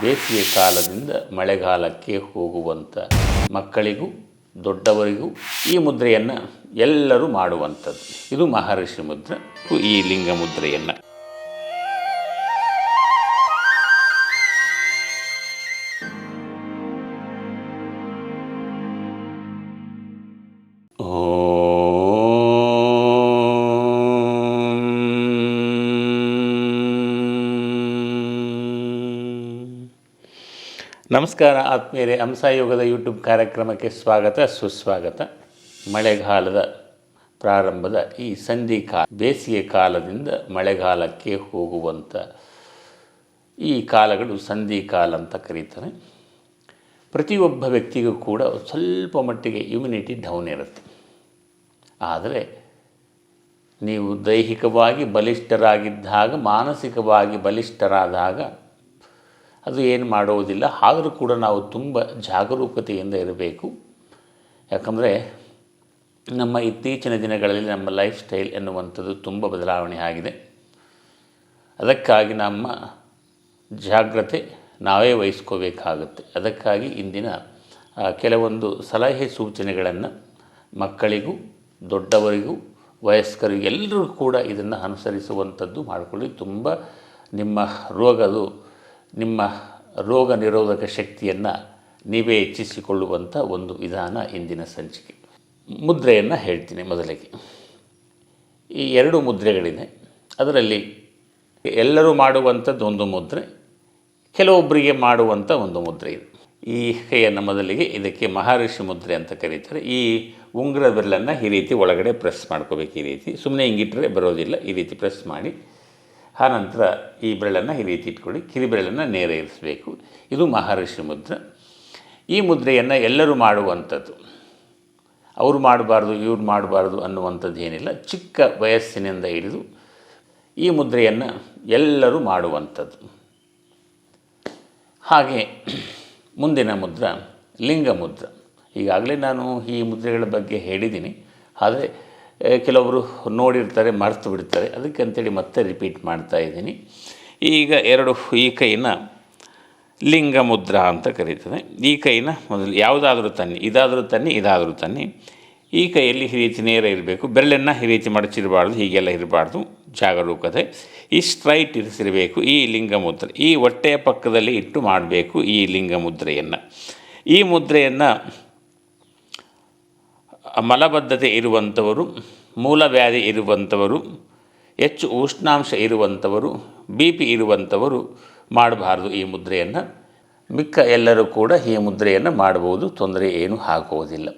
ಬೇಸಿಗೆ ಕಾಲದಿಂದ ಮಳೆಗಾಲಕ್ಕೆ ಹೋಗುವಂಥ ಮಕ್ಕಳಿಗೂ, ದೊಡ್ಡವರಿಗೂ ಈ ಮುದ್ರೆಯನ್ನು ಎಲ್ಲರೂ ಮಾಡುವಂಥದ್ದು. ಇದು ಮಹರ್ಷಿ ಮುದ್ರೆ ಈ ಲಿಂಗ ಮುದ್ರೆಯನ್ನು. ನಮಸ್ಕಾರ, ಆತ್ಮೀಯರೇ. ಹಂಸಾಯೋಗದ ಯೂಟ್ಯೂಬ್ ಕಾರ್ಯಕ್ರಮಕ್ಕೆ ಸ್ವಾಗತ, ಸುಸ್ವಾಗತ. ಮಳೆಗಾಲದ ಪ್ರಾರಂಭದ ಈ ಸಂಧಿ ಕಾಲ ಬೇಸಿಗೆ ಕಾಲದಿಂದ ಮಳೆಗಾಲಕ್ಕೆ ಹೋಗುವಂಥ ಈ ಕಾಲಗಳು ಸಂಧಿ ಕಾಲ ಅಂತ ಕರೀತಾರೆ. ಪ್ರತಿಯೊಬ್ಬ ವ್ಯಕ್ತಿಗೂ ಕೂಡ ಸ್ವಲ್ಪ ಮಟ್ಟಿಗೆ ಇಮ್ಯುನಿಟಿ ಡೌನ್ ಇರುತ್ತೆ. ಆದರೆ ನೀವು ದೈಹಿಕವಾಗಿ ಬಲಿಷ್ಠರಾಗಿದ್ದಾಗ, ಮಾನಸಿಕವಾಗಿ ಬಲಿಷ್ಠರಾದಾಗ ಅದು ಏನು ಮಾಡುವುದಿಲ್ಲ ಆದರೂ ಕೂಡ ನಾವು ತುಂಬ ಜಾಗರೂಕತೆಯಿಂದ ಇರಬೇಕು. ಯಾಕಂದರೆ ನಮ್ಮ ಇತ್ತೀಚಿನ ದಿನಗಳಲ್ಲಿ ನಮ್ಮ ಲೈಫ್ ಸ್ಟೈಲ್ ಎನ್ನುವಂಥದ್ದು ತುಂಬ ಬದಲಾವಣೆ ಆಗಿದೆ. ಅದಕ್ಕಾಗಿ ನಮ್ಮ ಜಾಗ್ರತೆ ನಾವೇ ವಹಿಸ್ಕೋಬೇಕಾಗುತ್ತೆ. ಅದಕ್ಕಾಗಿ ಇಂದಿನ ಕೆಲವೊಂದು ಸಲಹೆ ಸೂಚನೆಗಳನ್ನು ಮಕ್ಕಳಿಗೂ, ದೊಡ್ಡವರಿಗೂ ವಯಸ್ಕರು ಎಲ್ಲರೂ ಕೂಡ ಇದನ್ನು ಅನುಸರಿಸುವಂಥದ್ದು ಮಾಡಿಕೊಳ್ಳಿ. ತುಂಬ ನಿಮ್ಮ ರೋಗದು ನಿಮ್ಮ ರೋಗ ನಿರೋಧಕ ಶಕ್ತಿಯನ್ನು ನೀವೇ ಹೆಚ್ಚಿಸಿಕೊಳ್ಳುವಂಥ ಒಂದು ವಿಧಾನ ಇಂದಿನ ಸಂಚಿಕೆ. ಮುದ್ರೆಯನ್ನು ಹೇಳ್ತೀನಿ ಮೊದಲಿಗೆ. ಈ ಎರಡು ಮುದ್ರೆಗಳಿದೆ ಅದರಲ್ಲಿ ಎಲ್ಲರೂ ಮಾಡುವಂಥದ್ದು ಒಂದು ಮುದ್ರೆ ಕೆಲವೊಬ್ಬರಿಗೆ ಮಾಡುವಂಥ ಒಂದು ಮುದ್ರೆ ಇದೆ. ಈ ಕೈಯನ್ನು ಮೊದಲಿಗೆ ಇದಕ್ಕೆ ಮಹರ್ಷಿ ಮುದ್ರೆ ಅಂತ ಕರೀತಾರೆ. ಈ ಉಂಗುರ ಬೆರಳನ್ನು ಈ ರೀತಿ ಒಳಗಡೆ ಪ್ರೆಸ್ ಮಾಡ್ಕೋಬೇಕು ಈ ರೀತಿ. ಸುಮ್ಮನೆ ಹಿಂಗಿಟ್ಟರೆ ಬರೋದಿಲ್ಲ. ಈ ರೀತಿ ಪ್ರೆಸ್ ಮಾಡಿ ಆನಂತರ ಈ ಬೆರಳನ್ನು ಈ ರೀತಿ ಇಟ್ಕೊಳ್ಳಿ. ಕಿರಿಬೆರಳನ್ನು ನೇರ ಇರಿಸಬೇಕು. ಇದು ಮಹರ್ಷಿ ಮುದ್ರೆ. ಈ ಮುದ್ರೆಯನ್ನು ಎಲ್ಲರೂ ಮಾಡುವಂಥದ್ದು. ಅವರು ಮಾಡಬಾರ್ದು ಇವ್ರು ಮಾಡಬಾರ್ದು ಅನ್ನುವಂಥದ್ದು ಏನಿಲ್ಲ. ಚಿಕ್ಕ ವಯಸ್ಸಿನಿಂದ ಹಿಡಿದು ಈ ಮುದ್ರೆಯನ್ನು ಎಲ್ಲರೂ ಮಾಡುವಂಥದ್ದು. ಹಾಗೆ ಮುಂದಿನ ಮುದ್ರ ಲಿಂಗ ಮುದ್ರ. ಈಗಾಗಲೇ ನಾನು ಈ ಮುದ್ರೆಗಳ ಬಗ್ಗೆ ಹೇಳಿದ್ದೀನಿ. ಆದರೆ ಆ, ಕೆಲವರು ನೋಡಿರ್ತಾರೆ, ಮರೆತು ಬಿಡ್ತಾರೆ. ಅದಕ್ಕೆ ಅಂತೇಳಿ ಮತ್ತೆ ರಿಪೀಟ್ ಮಾಡ್ತಾ ಇದ್ದೀನಿ. ಈಗ ಎರಡು, ಈ ಕೈನ ಲಿಂಗ ಮುದ್ರಾ ಅಂತ ಕರೀತದೆ. ಈ ಕೈನ ಮೊದಲು ಯಾವುದಾದ್ರೂ ತನ್ನಿ, ಇದಾದರೂ ತನ್ನಿ ಇದಾದರೂ ತನ್ನಿ. ಈ ಕೈಯಲ್ಲಿ ಈ ರೀತಿ ನೇರ ಇರಬೇಕು. ಬೆರಳನ್ನು ಈ ರೀತಿ ಮಡಚಿರಬಾರ್ದು, ಹೀಗೆಲ್ಲ ಇರಬಾರ್ದು. ಜಾಗರೂಕತೆ ಈ ಸ್ಟ್ರೈಟ್ ಇರಿಸಿರಬೇಕು. ಈ ಲಿಂಗ ಮುದ್ರೆ ಈ ಹೊಟ್ಟೆಯ ಪಕ್ಕದಲ್ಲಿ ಇಟ್ಟು ಮಾಡಬೇಕು ಈ ಲಿಂಗ ಮುದ್ರೆಯನ್ನು ಈ ಮುದ್ರೆಯನ್ನು ಮಲಬದ್ಧತೆ ಇರುವಂಥವರು, ಮೂಲವ್ಯಾಧಿ ಇರುವಂಥವರು, ಹೆಚ್ಚು ಉಷ್ಣಾಂಶ ಇರುವಂಥವರು ಬಿ ಪಿ ಇರುವಂಥವರು ಮಾಡಬಾರ್ದು ಈ ಮುದ್ರೆಯನ್ನು. ಮಿಕ್ಕ ಎಲ್ಲರೂ ಕೂಡ ಈ ಮುದ್ರೆಯನ್ನು ಮಾಡಬಹುದು, ತೊಂದರೆ ಏನೂ ಹಾಕುವುದಿಲ್ಲ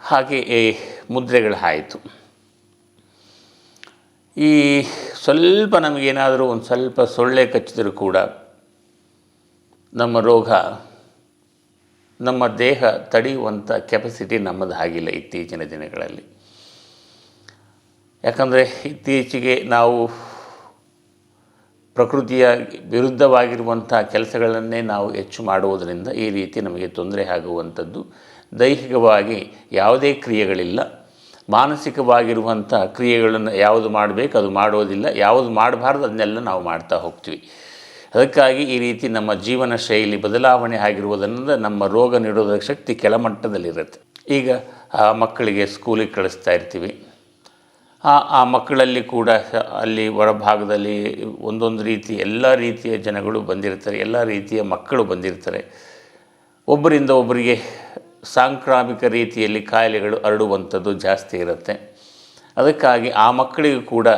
ಹಾಗೆ ಈ ಮುದ್ರೆಗಳಾಯಿತು. ಈ ಸ್ವಲ್ಪ ನಮಗೇನಾದರೂ ಒಂದು ಸ್ವಲ್ಪ ಸೊಳ್ಳೆ ಕಚ್ಚಿದರೂ ಕೂಡ ನಮ್ಮ ರೋಗ ನಮ್ಮ ದೇಹ ತಡೆಯುವಂಥ ಕೆಪಾಸಿಟಿ ನಮ್ಮದು ಆಗಿಲ್ಲ ಇತ್ತೀಚಿನ ದಿನಗಳಲ್ಲಿ. ಯಾಕಂದರೆ ಇತ್ತೀಚೆಗೆ ನಾವು ಪ್ರಕೃತಿಯ ವಿರುದ್ಧವಾಗಿರುವಂಥ ಕೆಲಸಗಳನ್ನೇ ನಾವು ಹೆಚ್ಚು ಮಾಡುವುದರಿಂದ ಈ ರೀತಿ ನಮಗೆ ತೊಂದರೆ ಆಗುವಂಥದ್ದು. ದೈಹಿಕವಾಗಿ ಯಾವುದೇ ಕ್ರಿಯೆಗಳಿಲ್ಲ. ಮಾನಸಿಕವಾಗಿರುವಂಥ ಕ್ರಿಯೆಗಳನ್ನು ಯಾವುದು ಮಾಡಬೇಕು, ಅದು ಮಾಡೋದಿಲ್ಲ ಯಾವುದು ಮಾಡಬಾರ್ದು, ಅದನ್ನೆಲ್ಲ ನಾವು ಮಾಡ್ತಾ ಹೋಗ್ತೀವಿ. ಅದಕ್ಕಾಗಿ ಈ ರೀತಿ ನಮ್ಮ ಜೀವನ ಶೈಲಿ ಬದಲಾವಣೆ ಆಗಿರುವುದರಿಂದ ನಮ್ಮ ರೋಗ ನಿರೋಧಕ ಶಕ್ತಿ ಕೆಳಮಟ್ಟದಲ್ಲಿರುತ್ತೆ. ಈಗ ಆ ಮಕ್ಕಳಿಗೆ ಸ್ಕೂಲಿಗೆ ಕಳಿಸ್ತಾ ಇರ್ತೀವಿ. ಆ ಆ ಮಕ್ಕಳಲ್ಲಿ ಕೂಡ ಅಲ್ಲಿ ಹೊರಭಾಗದಲ್ಲಿ ಒಂದೊಂದು ರೀತಿ ಎಲ್ಲ ರೀತಿಯ ಜನಗಳು ಬಂದಿರ್ತಾರೆ, ಎಲ್ಲ ರೀತಿಯ ಮಕ್ಕಳು ಬಂದಿರ್ತಾರೆ. ಒಬ್ಬರಿಂದ ಒಬ್ಬರಿಗೆ ಸಾಂಕ್ರಾಮಿಕ ರೀತಿಯಲ್ಲಿ ಕಾಯಿಲೆಗಳು ಹರಡುವಂಥದ್ದು ಜಾಸ್ತಿ ಇರುತ್ತೆ. ಅದಕ್ಕಾಗಿ ಆ ಮಕ್ಕಳಿಗೂ ಕೂಡ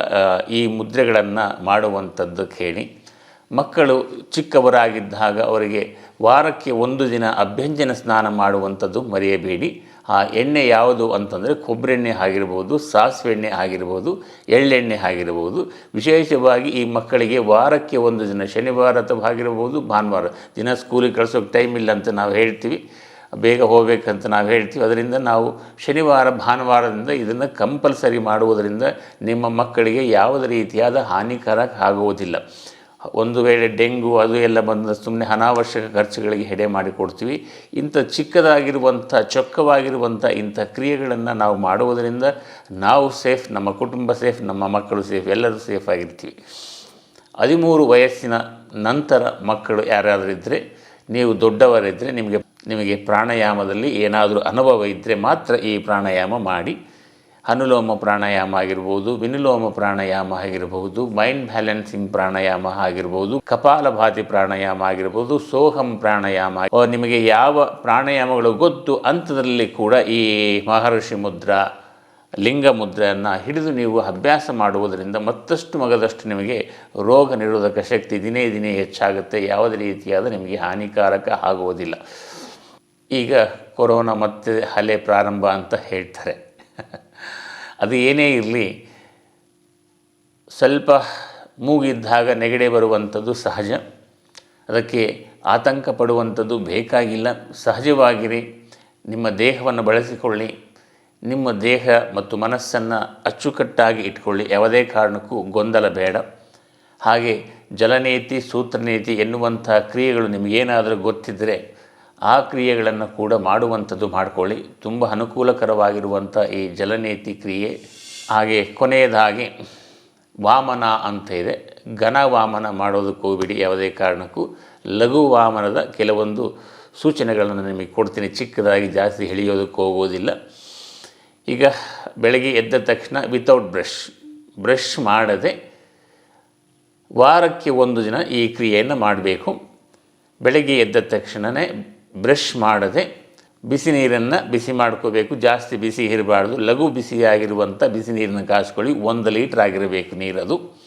ಈ ಮುದ್ರೆಗಳನ್ನು ಮಾಡುವಂಥದ್ದು ಹೇಳಿ ಮಕ್ಕಳು ಚಿಕ್ಕವರಾಗಿದ್ದಾಗ ಅವರಿಗೆ ವಾರಕ್ಕೆ ಒಂದು ದಿನ ಅಭ್ಯಂಜನ ಸ್ನಾನ ಮಾಡುವಂಥದ್ದು ಮರೆಯಬೇಡಿ. ಆ ಎಣ್ಣೆ ಯಾವುದು ಅಂತಂದರೆ ಕೊಬ್ಬರೆಣ್ಣೆ ಆಗಿರ್ಬೋದು, ಸಾಸಿವೆ ಎಣ್ಣೆ ಆಗಿರ್ಬೋದು, ಎಳ್ಳೆಣ್ಣೆ ಆಗಿರ್ಬೋದು. ವಿಶೇಷವಾಗಿ ಈ ಮಕ್ಕಳಿಗೆ ವಾರಕ್ಕೆ ಒಂದು ದಿನ, ಶನಿವಾರ ಅಥವಾ ಆಗಿರ್ಬೋದು, ಭಾನುವಾರ ದಿನ ಸ್ಕೂಲಿಗೆ ಕಳಿಸೋಕೆ ಟೈಮ್ ಇಲ್ಲ ಅಂತ ನಾವು ಹೇಳ್ತೀವಿ. ಬೇಗ ಹೋಗಬೇಕಂತ ನಾವು ಹೇಳ್ತೀವಿ. ಅದರಿಂದ ನಾವು ಶನಿವಾರ, ಭಾನುವಾರದಿಂದ ಇದನ್ನು ಕಂಪಲ್ಸರಿ ಮಾಡುವುದರಿಂದ ನಿಮ್ಮ ಮಕ್ಕಳಿಗೆ ಯಾವುದೇ ರೀತಿಯಾದ ಹಾನಿಕಾರಕ ಆಗುವುದಿಲ್ಲ. ಒಂದು ವೇಳೆ ಡೆಂಗು ಅದು ಎಲ್ಲ ಬಂದ ಸುಮ್ಮನೆ ಅನಾವಶ್ಯಕ ಖರ್ಚುಗಳಿಗೆ ಹೆಡೆ ಮಾಡಿಕೊಡ್ತೀವಿ ಇಂಥ ಚಿಕ್ಕದಾಗಿರುವಂಥ, ಚೊಕ್ಕವಾಗಿರುವಂಥ ಇಂಥ ಕ್ರಿಯೆಗಳನ್ನು ನಾವು ಮಾಡುವುದರಿಂದ ನಾವು ಸೇಫ್, ನಮ್ಮ ಕುಟುಂಬ ಸೇಫ್, ನಮ್ಮ ಮಕ್ಕಳು ಸೇಫ್, ಎಲ್ಲರೂ ಸೇಫ್ ಆಗಿರ್ತೀವಿ. ಹದಿಮೂರು ವಯಸ್ಸಿನ ನಂತರ ಮಕ್ಕಳು ಯಾರಾದರೂ ಇದ್ದರೆ ನೀವು ದೊಡ್ಡವರಿದ್ದರೆ ನಿಮಗೆ ನಿಮಗೆ ಪ್ರಾಣಾಯಾಮದಲ್ಲಿ ಏನಾದರೂ ಅನುಭವ ಇದ್ದರೆ ಮಾತ್ರ ಈ ಪ್ರಾಣಾಯಾಮ ಮಾಡಿ ಅನುಲೋಮ ಪ್ರಾಣಾಯಾಮ ಆಗಿರ್ಬೋದು, ವಿನುಲೋಮ ಪ್ರಾಣಾಯಾಮ ಆಗಿರಬಹುದು ಮೈಂಡ್ ಬ್ಯಾಲೆನ್ಸಿಂಗ್ ಪ್ರಾಣಾಯಾಮ ಆಗಿರ್ಬೋದು, ಕಪಾಲಭಾತಿ ಪ್ರಾಣಾಯಾಮ ಆಗಿರ್ಬೋದು, ಸೋಹಂ ಪ್ರಾಣಾಯಾಮ ನಿಮಗೆ ಯಾವ ಪ್ರಾಣಾಯಾಮಗಳು ಗೊತ್ತು ಅಂತದಲ್ಲಿ ಕೂಡ ಈ ಮಹರ್ಷಿ ಮುದ್ರ, ಲಿಂಗ ಮುದ್ರೆಯನ್ನು ಹಿಡಿದು ನೀವು ಅಭ್ಯಾಸ ಮಾಡುವುದರಿಂದ ಮತ್ತಷ್ಟು ಮಗದಷ್ಟು ನಿಮಗೆ ರೋಗ ನಿರೋಧಕ ಶಕ್ತಿ ದಿನೇ ದಿನೇ ಹೆಚ್ಚಾಗುತ್ತೆ. ಯಾವುದೇ ರೀತಿಯಾದ ನಿಮಗೆ ಹಾನಿಕಾರಕ ಆಗುವುದಿಲ್ಲ. ಈಗ ಕೊರೋನಾ ಮತ್ತೆ ಹಲೆ ಪ್ರಾರಂಭ ಅಂತ ಹೇಳ್ತಾರೆ. ಅದು ಏನೇ ಇರಲಿ, ಸ್ವಲ್ಪ ಮೂಗಿದ್ದಾಗ ನೆಗಡೆ ಬರುವಂಥದ್ದು ಸಹಜ. ಅದಕ್ಕೆ ಆತಂಕ ಪಡುವಂಥದ್ದು ಬೇಕಾಗಿಲ್ಲ. ಸಹಜವಾಗಿರಿ. ನಿಮ್ಮ ದೇಹವನ್ನು ಬಳಸಿಕೊಳ್ಳಿ. ನಿಮ್ಮ ದೇಹ ಮತ್ತು ಮನಸ್ಸನ್ನು ಅಚ್ಚುಕಟ್ಟಾಗಿ ಇಟ್ಕೊಳ್ಳಿ. ಯಾವುದೇ ಕಾರಣಕ್ಕೂ ಗೊಂದಲ ಬೇಡ. ಹಾಗೆ ಜಲನೇತಿ, ಸೂತ್ರನೇತಿ ಎನ್ನುವಂಥ ಕ್ರಿಯೆಗಳು ನಿಮಗೇನಾದರೂ ಗೊತ್ತಿದ್ದರೆ ಆ ಕ್ರಿಯೆಗಳನ್ನು ಕೂಡ ಮಾಡುವಂಥದ್ದು ಮಾಡಿಕೊಳ್ಳಿ. ತುಂಬ ಅನುಕೂಲಕರವಾಗಿರುವಂಥ ಈ ಜಲನೇತಿ ಕ್ರಿಯೆ. ಹಾಗೆ ಕೊನೆಯದಾಗಿ ವಾಮನ ಅಂತ ಇದೆ. ಘನ ವಾಮನ ಮಾಡೋದಕ್ಕೆ ಹೋಗ್ಬಿಡಿ ಯಾವುದೇ ಕಾರಣಕ್ಕೂ. ಲಘು ವಾಮನದ ಕೆಲವೊಂದು ಸೂಚನೆಗಳನ್ನು ನಿಮಗೆ ಕೊಡ್ತೀನಿ. ಚಿಕ್ಕದಾಗಿ ಜಾಸ್ತಿ ಎಳೆಯೋದಕ್ಕೆ ಹೋಗೋದಿಲ್ಲ. ಈಗ ಬೆಳಗ್ಗೆ ಎದ್ದ ತಕ್ಷಣ ವಿತೌಟ್ ಬ್ರಷ್ ಬ್ರಷ್ ಮಾಡದೆ ವಾರಕ್ಕೆ ಒಂದು ದಿನ ಈ ಕ್ರಿಯೆಯನ್ನು ಮಾಡಬೇಕು. ಬೆಳಗ್ಗೆ ಎದ್ದ ತಕ್ಷಣವೇ ಬ್ರಷ್ ಮಾಡದೆ ಬಿಸಿ ನೀರನ್ನು ಬಿಸಿ ಮಾಡ್ಕೋಬೇಕು. ಜಾಸ್ತಿ ಬಿಸಿ ಇರಬಾರ್ದು. ಲಘು ಬಿಸಿಯಾಗಿರುವಂಥ ಬಿಸಿ ನೀರನ್ನು ಕಾಸ್ಕೊಳ್ಳಿ. ಒಂದು ಲೀಟ್ರ್ ಆಗಿರಬೇಕು ನೀರದು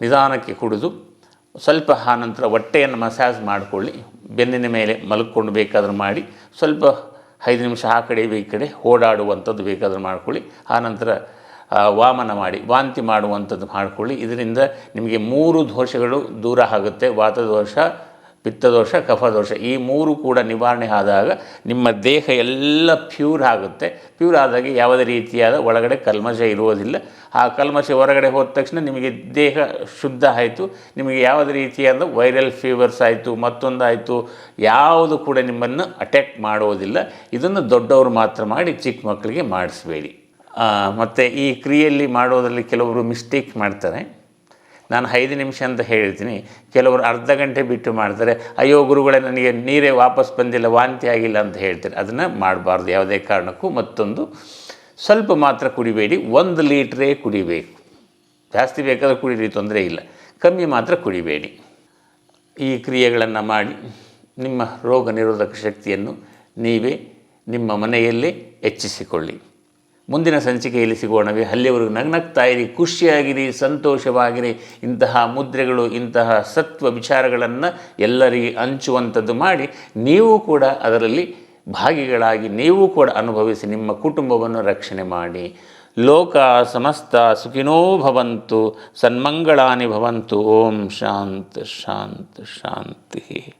ನಿಧಾನಕ್ಕೆ ಕುಡಿದು ಸ್ವಲ್ಪ ಆನಂತರ ಹೊಟ್ಟೆಯನ್ನು ಮಸಾಜ್ ಮಾಡಿಕೊಳ್ಳಿ. ಬೆನ್ನಿನ ಮೇಲೆ ಮಲ್ಕೊಂಡು ಬೇಕಾದರೂ ಮಾಡಿ. ಸ್ವಲ್ಪ ಐದು ನಿಮಿಷ ಆ ಕಡೆ ಈ ಕಡೆ ಓಡಾಡುವಂಥದ್ದು ಬೇಕಾದರೂ ಮಾಡ್ಕೊಳ್ಳಿ. ಆನಂತರ ಆ, ವಾಮನ ಮಾಡಿ ವಾಂತಿ ಮಾಡುವಂಥದ್ದು ಮಾಡಿಕೊಳ್ಳಿ. ಇದರಿಂದ ನಿಮಗೆ ಮೂರು ದೋಷಗಳು ದೂರ ಆಗುತ್ತೆ. ವಾತದೋಷ ಪಿತ್ತದೋಷ, ಕಫದೋಷ, ಈ ಮೂರು ಕೂಡ ನಿವಾರಣೆ ಆದಾಗ ನಿಮ್ಮ ದೇಹ ಎಲ್ಲ ಪ್ಯೂರ್ ಆಗುತ್ತೆ. ಪ್ಯೂರ್ ಆದಾಗ ಯಾವುದೇ ರೀತಿಯಾದ ಒಳಗಡೆ ಕಲ್ಮಶ ಇರುವುದಿಲ್ಲ. ಆ ಕಲ್ಮಶ ಹೊರಗಡೆ ಹೋದ ತಕ್ಷಣ ನಿಮಗೆ ದೇಹ ಶುದ್ಧ ಆಯಿತು. ನಿಮಗೆ ಯಾವುದೇ ರೀತಿಯಾದ ವೈರಲ್ ಫೀವರ್ಸ್ ಆಯಿತು, ಮತ್ತೊಂದಾಯಿತು, ಯಾವುದು ಕೂಡ ನಿಮ್ಮನ್ನು ಅಟ್ಯಾಕ್ ಮಾಡುವುದಿಲ್ಲ. ಇದನ್ನು ದೊಡ್ಡವರು ಮಾತ್ರ ಮಾಡಿ ಚಿಕ್ಕ ಮಕ್ಕಳಿಗೆ ಮಾಡಿಸ್ಬೇಡಿ. ಮತ್ತು ಈ ಕ್ರಿಯೆಯಲ್ಲಿ ಮಾಡೋದರಲ್ಲಿ ಕೆಲವರು ಮಿಸ್ಟೇಕ್ ಮಾಡ್ತಾರೆ. ನಾನು ಐದು ನಿಮಿಷ ಅಂತ ಹೇಳ್ತೀನಿ ಕೆಲವರು ಅರ್ಧ ಗಂಟೆ ಬಿಟ್ಟು ಮಾಡ್ತಾರೆ, ಅಯ್ಯೋ ಗುರುಗಳೇ, ನನಗೆ ನೀರೇ ವಾಪಸ್ ಬಂದಿಲ್ಲ, ವಾಂತಿ ಆಗಿಲ್ಲ ಅಂತ ಹೇಳ್ತಾರೆ. ಅದನ್ನು ಮಾಡಬಾರ್ದು. ಯಾವುದೇ ಕಾರಣಕ್ಕೂ ಮತ್ತೊಂದು ಸ್ವಲ್ಪ ಮಾತ್ರ ಕುಡಿಬೇಡಿ. ಒಂದು ಲೀಟ್ರೇ ಕುಡಿಬೇಕು. ಜಾಸ್ತಿ ಬೇಕಾದರೆ ಕುಡೀರಿ, ತೊಂದರೆ ಇಲ್ಲ. ಕಮ್ಮಿ ಮಾತ್ರ ಕುಡಿಬೇಡಿ. ಈ ಕ್ರಿಯೆಗಳನ್ನು ಮಾಡಿ ನಿಮ್ಮ ರೋಗ ನಿರೋಧಕ ಶಕ್ತಿಯನ್ನು ನೀವೇ ನಿಮ್ಮ ಮನೆಯಲ್ಲೇ ಹೆಚ್ಚಿಸಿಕೊಳ್ಳಿ. ಮುಂದಿನ ಸಂಚಿಕೆಯಲ್ಲಿ ಸಿಗೋಣವೇ ಅಲ್ಲಿಯವರು ನಗ್ನಗ್ತಾ ಇರಿ ಖುಷಿಯಾಗಿರಿ, ಸಂತೋಷವಾಗಿರಿ. ಇಂತಹ ಮುದ್ರೆಗಳು, ಇಂತಹ ಸತ್ವ ವಿಚಾರಗಳನ್ನು ಎಲ್ಲರಿಗೆ ಹಂಚುವಂಥದ್ದು ಮಾಡಿ ನೀವು ಕೂಡ ಅದರಲ್ಲಿ ಭಾಗಿಗಳಾಗಿ ನೀವು ಕೂಡ ಅನುಭವಿಸಿ ನಿಮ್ಮ ಕುಟುಂಬವನ್ನು ರಕ್ಷಣೆ ಮಾಡಿ. ಲೋಕ ಸಮಸ್ತ ಸುಖಿನೋ ಭವಂತು, ಸನ್ಮಂಗಳಾನಿ ಭವಂತು. ಓಂ ಶಾಂತ ಶಾಂತ, ಶಾಂತಿ.